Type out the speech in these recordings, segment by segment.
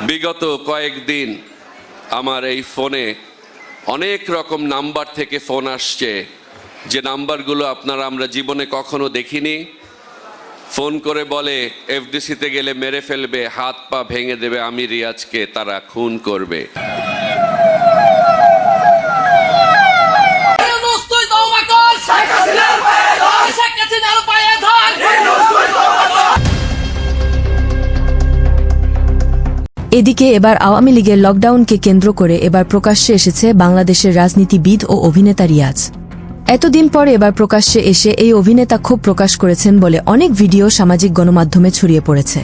বিগত কয়েকদিন আমার এই ফোনে অনেক রকম নাম্বার থেকে ফোন আসছে। যে নাম্বারগুলো আপনারা আমরা জীবনে কখনো দেখিনি। ফোন করে বলে, এফডিসিতে গেলে মেরে ফেলবে, হাত পা ভেঙে দেবে, আমি রিয়াজকে তারা খুন করবে। এদিকে এবার আওয়ামী লীগের লকডাউনকে কেন্দ্র করে এবার প্রকাশ্যে এসেছে বাংলাদেশের রাজনীতিবিদ ও অভিনেতা রিয়াজ। এতদিন পর এবার প্রকাশ্যে এসে এই অভিনেতা ক্ষোভ প্রকাশ করেছেন বলে অনেক ভিডিও সামাজিক গণমাধ্যমে ছড়িয়ে পড়েছে।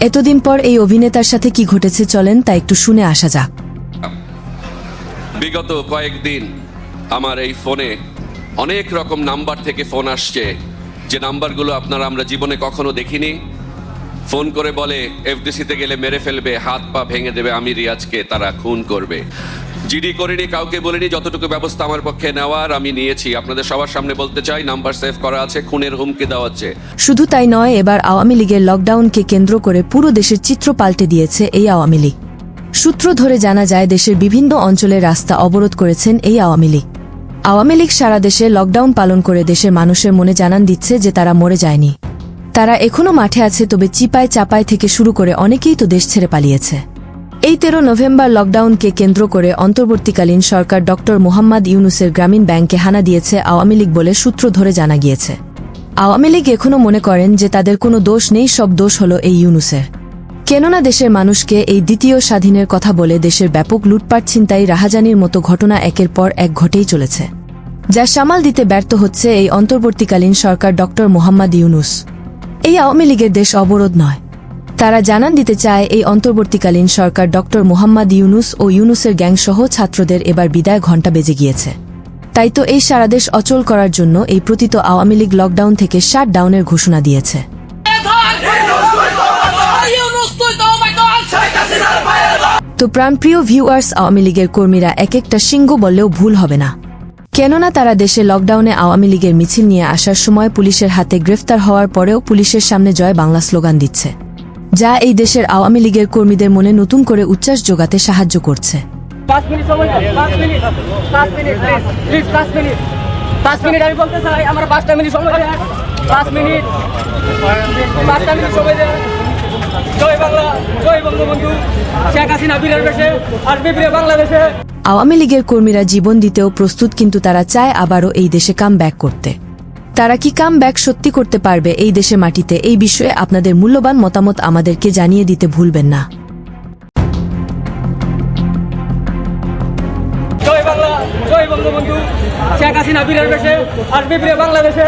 এতদিন পর এই অভিনেতার সাথে কি ঘটেছে চলেন তা একটু শুনে আসা যাক। বিগত কয়েকদিন আমার এই ফোনে অনেক রকম নাম্বার থেকে ফোন আসছে। যে নাম্বারগুলো আপনারা আমরা জীবনে কখনো দেখিনি। ফোন করে বলে, এফডিসিতে গেলে মেরে ফেলবে, হাত পা ভেঙে দেবে আমি রিয়াজকে, তারা খুন করবে। জিডি করিনি, কাউকে বলিনি, যতটুকু ব্যবস্থা আমার পক্ষে নেওয়ার আমি নিয়েছি। আপনাদের সবার সামনে বলতে চাই, নাম্বার সেভ করা আছে, খুনের হুমকি দেওয়া হচ্ছে। শুধু তাই নয়, এবার আওয়ামী লীগের লকডাউনকে কেন্দ্র করে পুরো দেশের চিত্র পাল্টে দিয়েছে এই আওয়ামী লীগ। সূত্র ধরে জানা যায়, দেশের বিভিন্ন অঞ্চলের রাস্তা অবরোধ করেছেন এই আওয়ামী লীগ। আওয়ামী লীগ সারা দেশে লকডাউন পালন করে দেশের মানুষের মনে জানান দিচ্ছে যে তারা মরে যায়নি। তারা এখনও মাঠে আছে, তবে চিপায় চাপায় থেকে শুরু করে অনেকেই তো দেশ ছেড়ে পালিয়েছে। এই তেরো নভেম্বর লকডাউনকে কেন্দ্র করে অন্তর্বর্তীকালীন সরকার ডক্টর মোহাম্মদ ইউনুসের গ্রামীণ ব্যাংকে হানা দিয়েছে আওয়ামী লীগ বলে সূত্র ধরে জানা গিয়েছে। আওয়ামী লীগ এখনও মনে করেন যে তাদের কোনো দোষ নেই, সব দোষ হল এই ইউনুসের। কেননা দেশের মানুষকে এই দ্বিতীয় স্বাধীনের কথা বলে দেশের ব্যাপক লুটপাট, ছিনতাই, রাহাজানির মতো ঘটনা একের পর এক ঘটেই চলেছে। যা সামাল দিতে ব্যর্থ হচ্ছে এই অন্তর্বর্তীকালীন সরকার ডক্টর মোহাম্মদ ইউনুস। এই আওয়ামী লীগের দেশ অবরোধ নয়। তারা জানান দিতে চায় এই অন্তর্বর্তীকালীন সরকার ডক্টর মোহাম্মদ ইউনুস ও ইউনুসের গ্যাংসহ ছাত্রদের এবার বিদায় ঘণ্টা বেজে গিয়েছে। তাই তো এই সারা দেশ অচল করার জন্য এই প্রতীত আওয়ামী লীগ লকডাউন থেকে শাট ডাউনের ঘোষণা দিয়েছে! তো প্রাণপ্রিয় ভিউয়ার্স আওয়ামী লীগের কর্মীরা এক একটা সিংহ বললেও ভুল হবে না। কেননা তারা দেশে লকডাউনে আওয়ামী লীগের মিছিল নিয়ে আসার সময় পুলিশের হাতে গ্রেফতার হওয়ার পরেও পুলিশের সামনে জয় বাংলা স্লোগান দিচ্ছে, যা এই দেশের আওয়ামী লীগের কর্মীদের মনে নতুন করে উচ্ছ্বাস যোগাতে সাহায্য করছে। জয় বাংলা, জয় বঙ্গবন্ধু, শেখ হাসিনা, বীরের বেশে, আর বাংলাদেশে। আওয়ামী লীগের কর্মীরা জীবন দিতেও প্রস্তুত কিন্তু তারা চায় আবারও এই দেশে কাম ব্যাক করতে। তারা কি কাম ব্যাক সত্যি করতে পারবে এই দেশে মাটিতে এই বিষয়ে আপনাদের মূল্যবান মতামত আমাদেরকে জানিয়ে দিতে ভুলবেন না। জয় বাংলা, জয় বঙ্গবন্ধু। শেখ হাসিনা বিপ্রে বাংলাদেশে